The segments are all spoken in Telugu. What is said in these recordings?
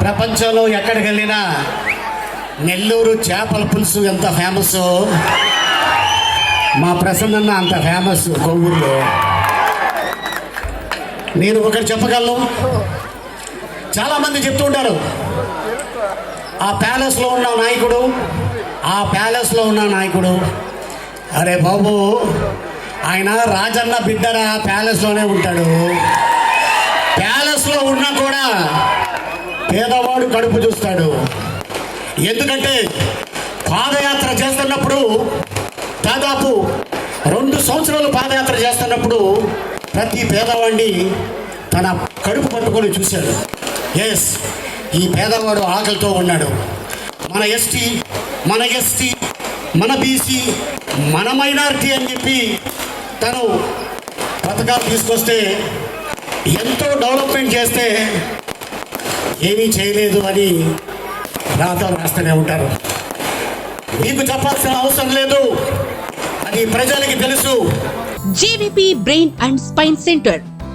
ప్రపంచంలో ఎక్కడికి వెళ్ళినా నెల్లూరు చేపల పులుసు ఎంత ఫేమస్? మా ప్రసన్న అంత ఫేమస్ కొవ్వూరులో నేను ఒకటి చెప్పగలను? చాలామంది చెప్తూ ఉంటారు. ఆ ప్యాలెస్లో ఉన్న నాయకుడు ఆ ప్యాలెస్లో ఉన్న నాయకుడు అరే బాబు ఆయన రాజన్న బిడ్డరా ప్యాలెస్లోనే ఉంటాడు ప్యాలెస్లో ఉన్నా కూడా పేదవాడు కడుపు చూస్తాడు. ఎందుకంటే పాదయాత్ర చేస్తున్నప్పుడు దాదాపు రెండు సంవత్సరాలు పాదయాత్ర చేస్తున్నప్పుడు ప్రతి పేదవాడిని తన కడుపు పట్టుకొని చూశాడు. ఎస్ ఈ పేదవాడు ఆకలితో ఉన్నాడు. మన ఎస్టీ మన ఎస్టీ మన బీసీ మన మైనారిటీ అని చెప్పి తను పథకాలు తీసుకొస్తే ఎంతో డెవలప్మెంట్ చేస్తే ఏమీ చేయలేదు అని రాతలు రాస్తూనే ఉంటారు. మీకు చెప్పాల్సిన అవసరం లేదు అది ప్రజలకి తెలుసు. JVP brain and spine centre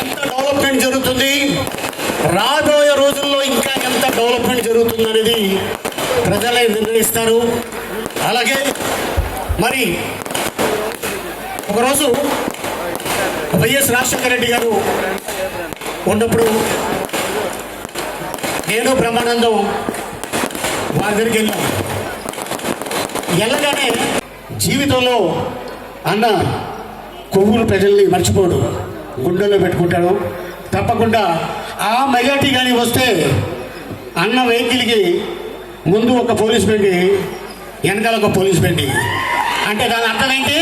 ఎంత డెవలప్మెంట్ జరుగుతుంది? రాబోయే రోజుల్లో ఇంకా ఎంత డెవలప్మెంట్ జరుగుతుంది అనేది ప్రజలే నిర్ణయిస్తారు. అలాగే మరి ఒకరోజు వైఎస్ రాజశేఖర రెడ్డి గారు ఉన్నప్పుడు నేను బ్రహ్మానందం వారి దగ్గరికి వెళ్ళాం. వెళ్ళగానే జీవితంలో అన్న కొవ్వులు ప్రజల్ని మర్చిపోడు. గుండెల్లో పెట్టుకుంటాడు. తప్పకుండా ఆ మెజార్టీ కానీ వస్తే అన్న వెహికల్కి ముందు ఒక పోలీస్ బండి వెనకాల ఒక పోలీస్ బండి. అంటే దాని అర్థం ఏంటి?